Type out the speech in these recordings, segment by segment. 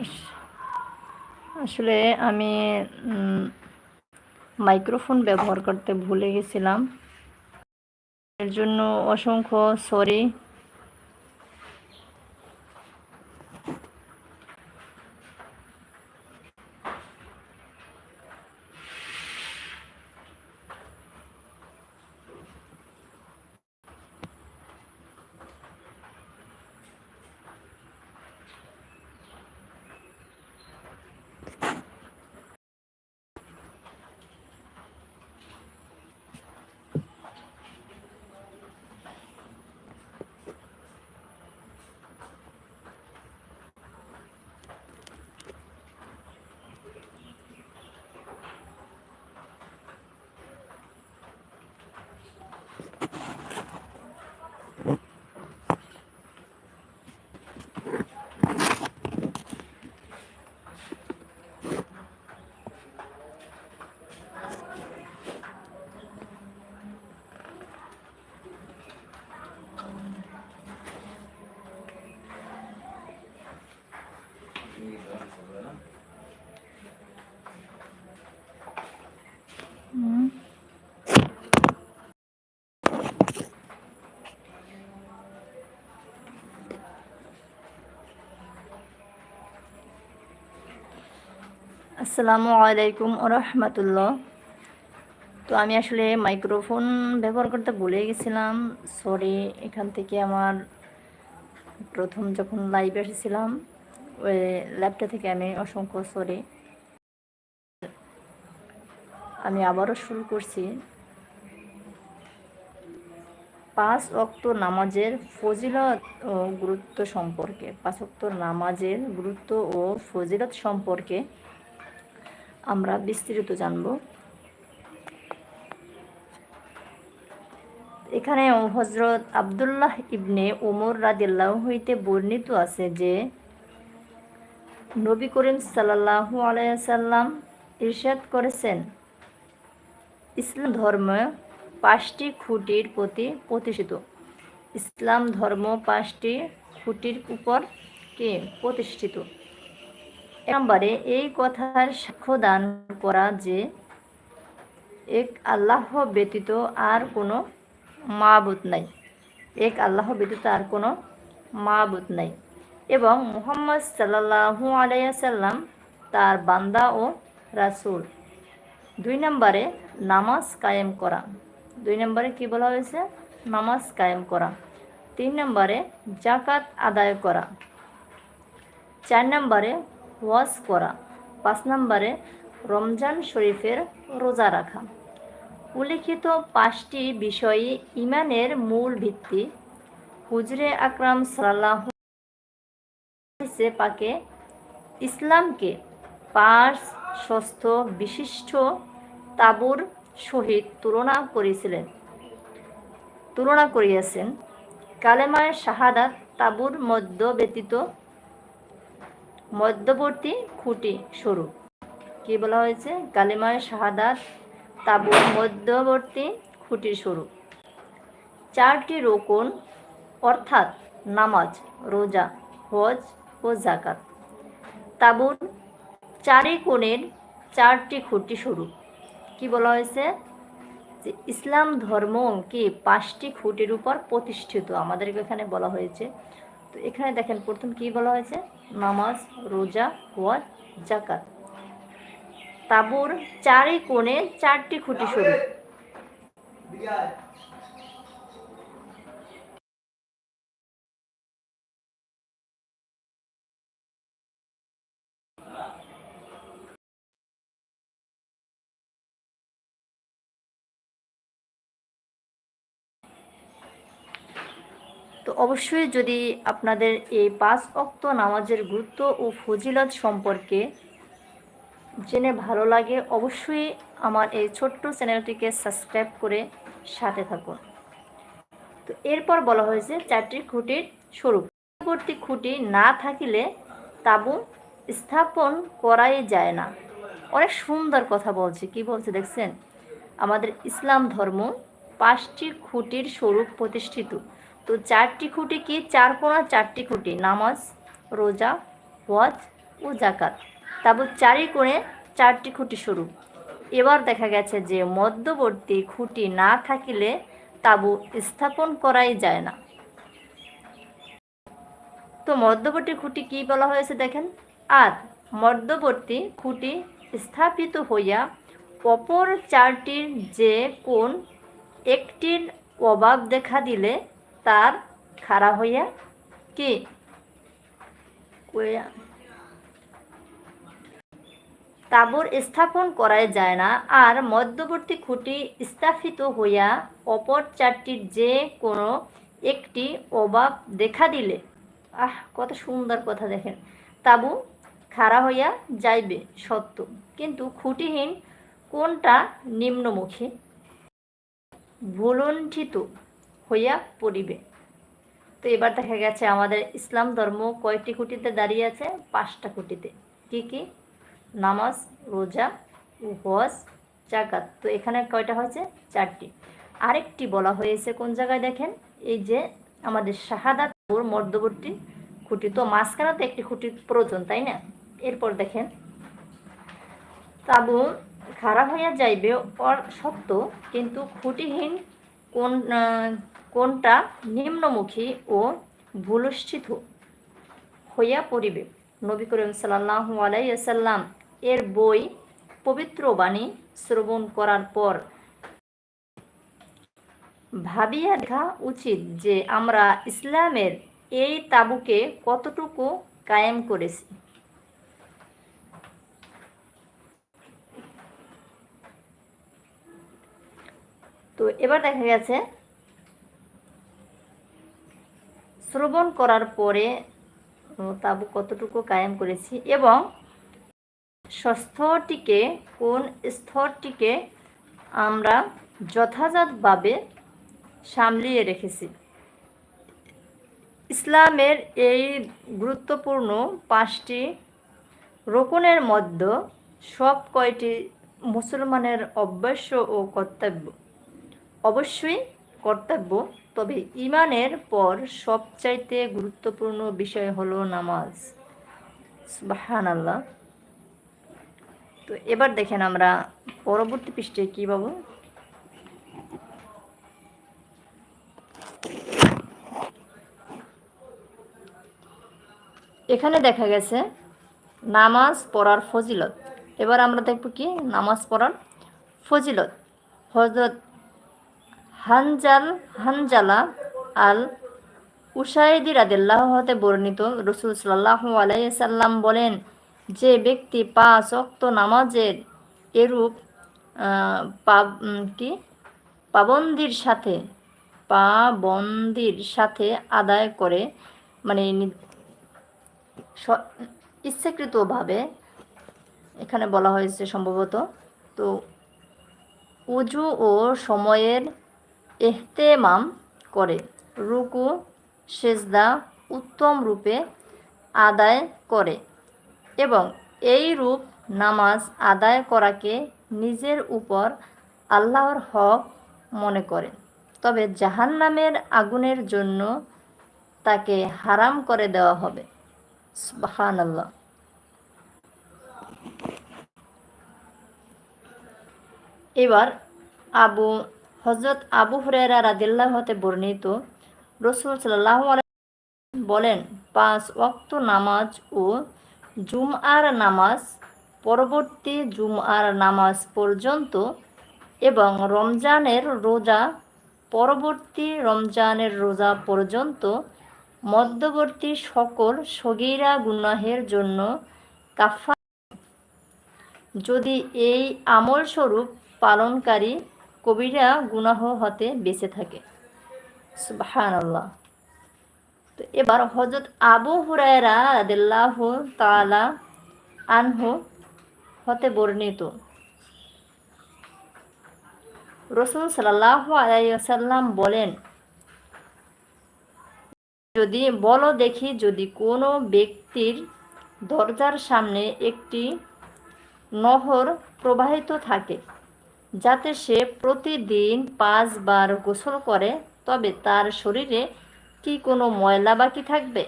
আস- আসলে আমি মাইক্রোফোন ব্যবহার করতে ভুলে গেছিলাম। এর জন্য অসংখ্য সরি আসসালামু আলাইকুম রহমতুল্লাহ। তো আমি আসলে মাইক্রোফোন ব্যবহার করতে ভুলে গেছিলাম। সরি এখান থেকে আমার প্রথম যখন লাইভে এসেছিলাম, ওই ল্যাপটপ থেকে আমি অসংখ্য সরি আমি আবারও শুরু করছি। পাঁচ অক্ত নামাজের ফজিলত ও গুরুত্ব সম্পর্কে, পাঁচ অক্ত নামাজের গুরুত্ব ও ফজিলত সম্পর্কে আমরা বিস্তারিত জানব। এখানে হজরত আবদুল্লাহ ইবনে ওমর রাদিল্লাহ হইতে বর্ণিত আছে যে, নবী করিম সাল্লাহু আলাইসাল্লাম ইরশাদ করেছেন, ইসলাম ধর্ম পাঁচটি খুঁটির প্রতি প্রতিষ্ঠিত। ইসলাম ধর্ম পাঁচটি খুঁটির উপর কে প্রতিষ্ঠিত? নম্বরে এই কথার সাক্ষ্য দান করা যে এক আল্লাহ ব্যতীত আর কোনো মাবুত নাই। এক আল্লাহ ব্যতীত আর কোনো মাবুত নাই। এবং মুহাম্মদ সাল্লাহু আলাইসাল্লাম তার বান্দা ও রাসূল। দুই নম্বরে নামাজ কায়েম করা। দুই নম্বরে কি বলা হয়েছে? নামাজ কায়েম করা। তিন নম্বরে জাকাত আদায় করা। চার নম্বরে ওয়াজ করা। পাঁচ নম্বরে রমজান শরীফের রোজা রাখা। উল্লিখিত পাঁচটি বিষয়ে ইমানের মূল ভিত্তি। হুজরে আকরাম সাল্লাহ পাকে, ইসলামকে পাঁচ ষষ্ঠ বিশিষ্ট তাবুর সহিত তুলনা করেছিলেন। তুলনা করিয়াছেন। কালেমায় শাহাদাত তাবুর মধ্য ব্যতীত মধ্যবর্তী খুঁটি স্বরূপ কি বলা হয়েছে? কালেমায় শাহাদাত, তাবুর মধ্যবর্তী খুঁটির স্বরূপ চারটি রোকন, অর্থাৎ নামাজ, রোজা, হজ ও জাকাত তাবুর চারি কোণের চারটি খুঁটি স্বরূপ কি বলা হয়েছে? যে ইসলাম ধর্ম কি পাঁচটি খুঁটির উপর প্রতিষ্ঠিত। আমাদেরকে এখানে বলা হয়েছে তো এখানে দেখেন, প্রথম কি বলা হয়েছে? নামাজ, রোজা, ওয়াজ জাকাত তাবুর চারি কোণে চারটি খুঁটি স্বরূপ অবশ্যই যদি আপনাদের এই পাঁচ অক্ত নামাজের গুরুত্ব ও ফজিলত সম্পর্কে জেনে ভালো লাগে, অবশ্যই আমার এই ছোট্ট চ্যানেলটিকে সাবস্ক্রাইব করে সাথে থাকুন। তো এরপর বলা হয়েছে, চারটি খুঁটির স্বরূপ। পরবর্তী খুঁটি না থাকিলে তাবু স্থাপন করাই যায় না। অনেক সুন্দর কথা বলছে। কি বলছে দেখছেন? আমাদের ইসলাম ধর্ম পাঁচটি খুঁটির স্বরূপ প্রতিষ্ঠিত। তো চারটি খুঁটি কি? চার কোনা, চারটি খুঁটি। নামাজ, রোজা, ওয়াজ ও জাকাত তাবুর চারি করে চারটি খুঁটি শুরু। এবার দেখা গেছে যে মধ্যবর্তী খুঁটি না থাকিলে তাবু স্থাপন করাই যায় না। তো মধ্যবর্তী খুঁটি কি বলা হয়েছে দেখেন? আর মধ্যবর্তী খুঁটি স্থাপিত হইয়া অপর চারটির যে কোন একটির অভাব দেখা দিলে তার খাড়া হইয়া কি? তাবর স্থাপন করাই যায় না, আর মধ্যবর্তী খুঁটি স্থাপিত হইয়া অপর চারটির যে কোনো একটি অভাব দেখা দিলে। আহ, কত সুন্দর কথা দেখেন। তাবু খাড়া হইয়া যাইবে, সত্য। কিন্তু খুঁটিহীন কোনটা নিম্নমুখী? ভুলণ্ঠিত। হইয়া পড়িবে। তো এবার দেখা গেছে আমাদের ইসলাম ধর্ম কয়টি খুঁটিতে দাঁড়িয়ে আছে? পাঁচটা খুঁটিতে। কি কি? নামাজ, রোজা হজ জাকাত তো এখানে কয়টা হয়েছে? চারটি। আরেকটি বলা হয়েছে, কোন জায়গায় দেখেন? এই যে আমাদের শাহাদাতপুর মধ্যবর্তী খুঁটি। তো মাঝখানে তো একটি খুঁটি প্রয়োজন, তাই না? এরপর দেখেন। তাবু খারাপ হইয়া যাইবে অর সত্য কিন্তু খুঁটিহীন কোন কোনটা নিম্নমুখী ও ভুলুষ্ঠিত হইয়া পড়িবে? নবী করিম সাল্লাহ আলাইসাল্লাম এর বই পবিত্র বাণী শ্রবণ করার পর ভাবিয়া দেখা উচিত যে আমরা ইসলামের এই তাবুকে কতটুকু কায়েম করেছি। তো এবার দেখা গেছে শ্রবণ করার পরে তাবু কতটুকু কায়েম করেছি এবং স্তরটিকে কোন স্তরটিকে আমরা যথাযথভাবে সামলিয়ে রেখেছি। ইসলামের এই গুরুত্বপূর্ণ পাঁচটি রোকনের মধ্যে সব কয়টি মুসলমানের অভ্যাস্য ও কর্তব্য। অবশ্যই কর্তব্য তবে ইমানের পর সবচাইতে গুরুত্বপূর্ণ বিষয় হলো নামাজ। সুবাহান আল্লাহ তো এবার দেখেন আমরা পরবর্তী পৃষ্ঠে কী পাবো? এখানে দেখা গেছে নামাজ পড়ার ফজিলত। এবার আমরা দেখব কি? নামাজ পড়ার ফজিলত। হজরত হানজাল, হানজালা আল উসাইদি রাদিল্লাহ হতে বর্ণিত রসুল সাল্লাহ আলাইসাল্লাম বলেন, যে ব্যক্তি পাঁচ অক্ত নামাজের এরূপ কি? পাবন্দির সাথে পাবন্দির সাথে আদায় করে মানে ইচ্ছাকৃতভাবে, এখানে বলা হয়েছে সম্ভবত, তো উজু ও সময়ের এহতেমাম করে। রুকু, সেজদা উত্তম রূপে আদায় করে এবং এই রূপ নামাজ আদায় করাকে নিজের উপর আল্লাহর হক মনে করে। তবে জাহান্নামের আগুনের জন্য তাকে হারাম করে দেওয়া হবে। সুবহান আল্লাহ এবার আবু হজরত আবু হুরেরা রাদিল্লাহ হতে বর্ণিত, রসুল সাল্লাহ বলেন, পাঁচ ওয়াক্ত নামাজ ও জুমআর নামাজ পরবর্তী জুমআর নামাজ পর্যন্ত এবং রমজানের রোজা পরবর্তী রমজানের রোজা পর্যন্ত মধ্যবর্তী সকল সগিরা গুনাহের জন্য কাফা যদি এই আমল স্বরূপ পালনকারী কবিরা গুনাহ হতে বেঁচে থাকে। সুবাহান তো এবার হজরত আবু হুরায়রা রাদিল্লাহ তালা আনহু হতে বর্ণিত। রসুল সাল্লাহ আলাইসাল্লাম বলেন, যদি বলো দেখি যদি কোনো ব্যক্তির দরজার সামনে একটি নহর প্রবাহিত থাকে যাতে সে প্রতিদিন পাঁচবার গোসল করে, তবে তার শরীরে কি কোনো ময়লা বাকি থাকবে?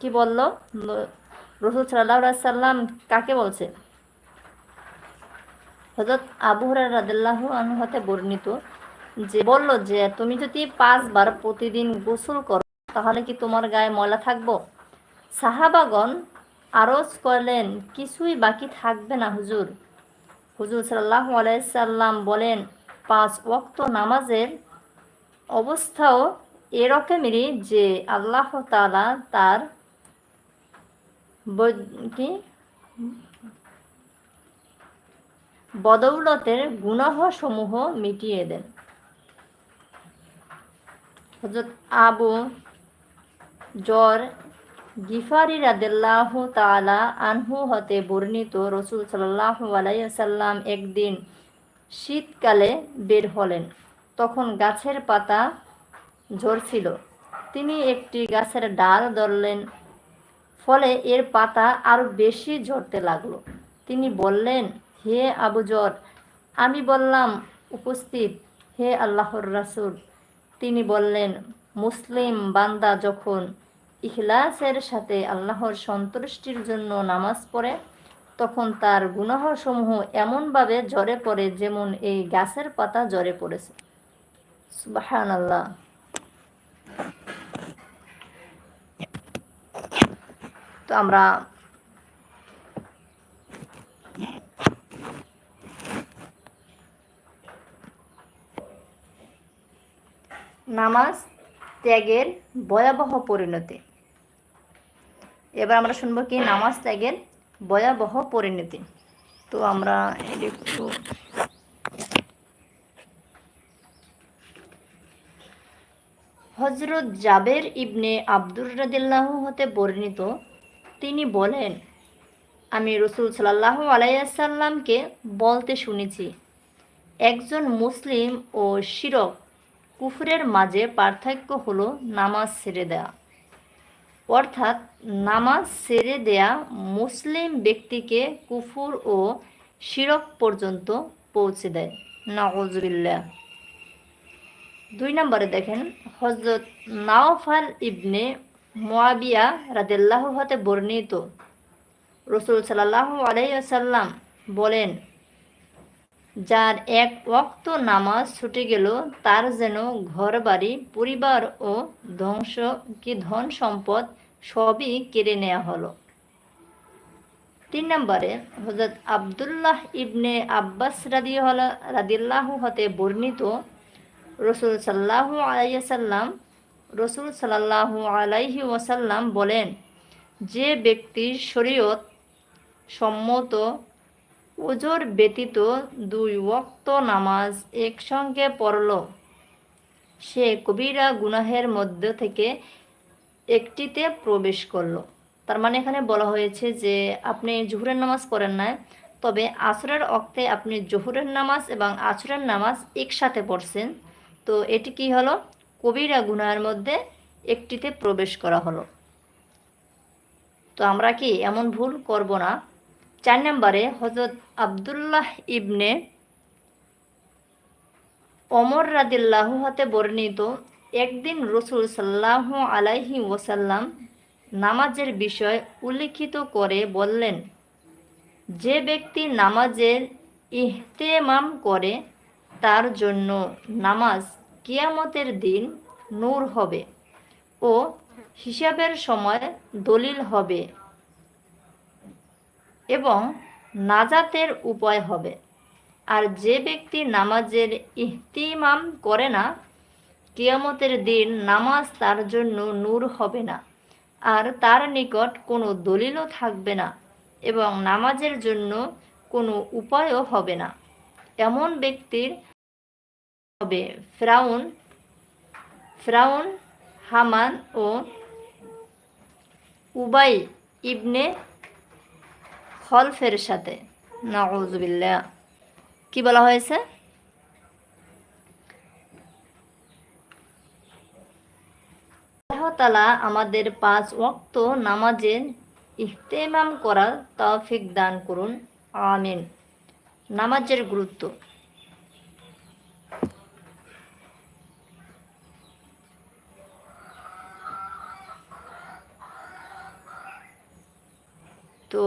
কি বলল? রসুল সাল্লাহ সাল্লাম কাকে বলছে? হজরত আবু রাদিল্লাহ হতে বর্ণিত যে, বলল যে, তুমি যদি পাঁচবার প্রতিদিন গোসল করো, তাহলে কি তোমার গায়ে ময়লা থাকব? সাহাবাগন আরজ করলেন, কিছুই বাকি থাকবে না হুজুর। হুজুর সাল্লাহ আলাইসাল্লাম বলেন, পাঁচ ওক্ত নামাজের অবস্থাও এরকমেরই যে আল্লাহ তালা তার কি? বদৌলতের গুণাহসমূহ মিটিয়ে দেন। হজরত আবু জ্বর গিফারি রাদেল্লাহ তালা আনহু হতে বর্ণিত রসুল সাল্লাহ আলাইসাল্লাম একদিন শীতকালে বের হলেন। তখন গাছের পাতা ঝরছিল। তিনি একটি গাছের ডাল ধরলেন, ফলে এর পাতা আরও বেশি ঝরতে লাগল। তিনি বললেন, হে আবু জর, আমি বললাম, উপস্থিত, হে আল্লাহর রাসুল। তিনি বললেন, মুসলিম বান্দা যখন ইখলাসের সাথে আল্লাহর সন্তুষ্টির জন্য নামাজ পড়ে, তখন তার গুনাহসমূহ এমনভাবে জ্বরে পড়ে যেমন এই গাছের পাতা জ্বরে পড়েছে। সুবাহান আল্লাহ তো আমরা নামাজ ত্যাগের ভয়াবহ পরিণতি। এবার আমরা শুনব কি নামাজ ত্যাগের ভয়াবহ পরিণতি। তো আমরা একটু হজরত জাবের ইবনে আব্দুর রাদিল্লাহ হতে বর্ণিত, তিনি বলেন, আমি রসুল সাল্লাহ আলাইসাল্লামকে বলতে শুনেছি, একজন মুসলিম ও শিরক কুফরের মাঝে পার্থক্য হলো নামাজ ছেড়ে দেয়া। অর্থাৎ নামাজ ছেড়ে দেয়া মুসলিম ব্যক্তিকে কুফুর ও শিরক পর্যন্ত পৌঁছে দেয়। নজবিল্লা দুই নম্বরে দেখেন হজরত নাওফাল ইবনে মোয়াবিয়া রাদেল্লাহ হতে বর্ণিত। রসুল সাল্লাহ আলাইসাল্লাম বলেন যার এক ওক্ত নামাজ ছুটে গেল, তার যেন ঘর বাড়ি পরিবার ও ধ্বংস কি ধন সম্পদ সবই কেড়ে নেওয়া হলো। তিন নম্বরে হজরত আবদুল্লাহ ইবনে আব্বাস রাদি রাদিল্লাহ হতে বর্ণিত, রসুল সাল্লাহ আলাইসাল্লাম রসুল সাল্লাহ আলাইহি ওয়াসাল্লাম বলেন, যে ব্যক্তির শরীয়ত সম্মত ওজোর ব্যতীত দুই ওক্ত নামাজ একসঙ্গে পড়ল। সে কবিরা গুনাহের মধ্য থেকে একটিতে প্রবেশ করল। তার মানে এখানে বলা হয়েছে যে, আপনি জহুরের নামাজ পড়েন না তবে আসরের অক্তে আপনি জহুরের নামাজ এবং আসরের নামাজ একসাথে পড়ছেন। তো এটি কি হলো? কবিরা গুনাহের মধ্যে একটিতে প্রবেশ করা হলো। তো আমরা কি এমন ভুল করব না? চার নম্বরে হজরত আবদুল্লাহ ইবনে অমর রাদিল্লাহ হাতে বর্ণিত, একদিন রসুল সাল্লাহ আলাইহি ওসাল্লাম নামাজের বিষয় উল্লিখিত করে বললেন, যে ব্যক্তি নামাজের ইহতেমাম করে, তার জন্য নামাজ কিয়ামতের দিন নূর হবে ও হিসাবের সময় দলিল হবে। এবং নাজাতের উপায় হবে। আর যে ব্যক্তি নামাজের ইহতিমাম করে না, কিয়ামতের দিন নামাজ তার জন্য নূর হবে না। আর তার নিকট কোনো দলিলও থাকবে না এবং নামাজের জন্য কোনো উপায়ও হবে না। এমন ব্যক্তির হবে ফ্রাউন ফ্রাউন, হামান ও উবাই ইবনে খলফের সাথে নাউজুবিল্লা কি বলা হয়েছে? তালা আমাদের পাঁচ ওক্ত নামাজের ইহতেমাম করার তৌফিক দান করুন। আমিন। নামাজের গুরুত্ব। তো